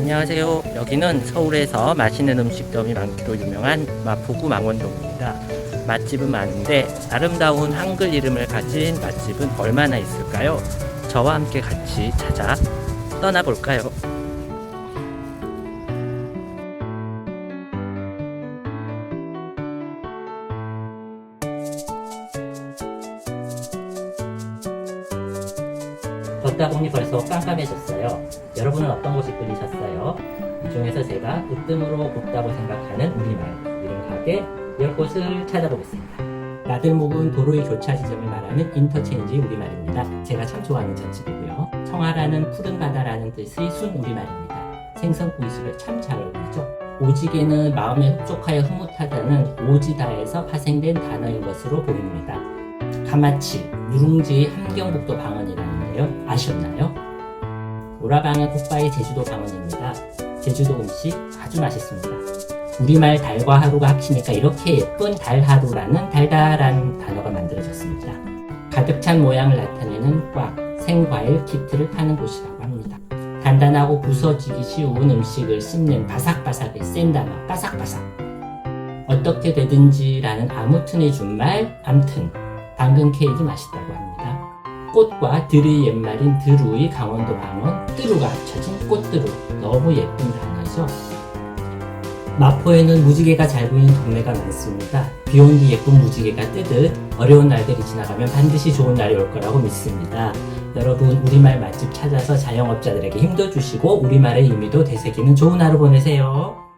안녕하세요. 여기는 서울에서 맛있는 음식점이 많기로 유명한 마포구 망원동입니다. 맛집은 많은데 아름다운 한글 이름을 가진 맛집은 얼마나 있을까요? 저와 함께 같이 찾아 떠나볼까요? 걷다 보니 벌써 깜깜해졌어요. 여러분은 어떤 곳에 끌리셨어요? 이 중에서 제가 으뜸으로 곱다고 생각하는 우리말 가게 10곳을 찾아보겠습니다. 나들목은 도로의 교차 지점을 말하는 인터체인지 우리말입니다. 제가 참 좋아하는 전집이고요. 청하라는 푸른 바다라는 뜻의 순 우리말입니다. 생선구이술에 참 잘 어울리죠. 오지게는 마음에 흡족하여 흐뭇하다는 오지다에서 파생된 단어인 것으로 보입니다. 가마치, 누룽지의 함경북도 방언이라 는데요. 아셨나요? 오라방은 굿바이 제주도 방언입니다. 제주도 음식 아주 맛있습니다. 우리말 달과 하루가 합치니까 이렇게 예쁜 달하루라는 달달한 단어가 만들어졌습니다. 가득 찬 모양을 나타내는 꽉, 생과일 키트를 파는 곳이라고 합니다. 단단하고 부서지기 쉬운 음식을 씹는 바삭바삭의 센 단어, 바삭바삭. 어떻게 되든지라는 아무튼의 준말, 암튼. 당근 케이크 맛있다고 합니다. 꽃과 들의 옛말인 드루의 강원도 방언 뜨루가 합쳐진 꽃드루 너무 예쁜 단어죠. 마포에는 무지개가 잘 보이는 동네가 많습니다. 비 온 뒤 예쁜 무지개가 뜨듯 어려운 날들이 지나가면 반드시 좋은 날이 올 거라고 믿습니다. 여러분 우리말 맛집 찾아서 자영업자들에게 힘도 주시고 우리말의 의미도 되새기는 좋은 하루 보내세요.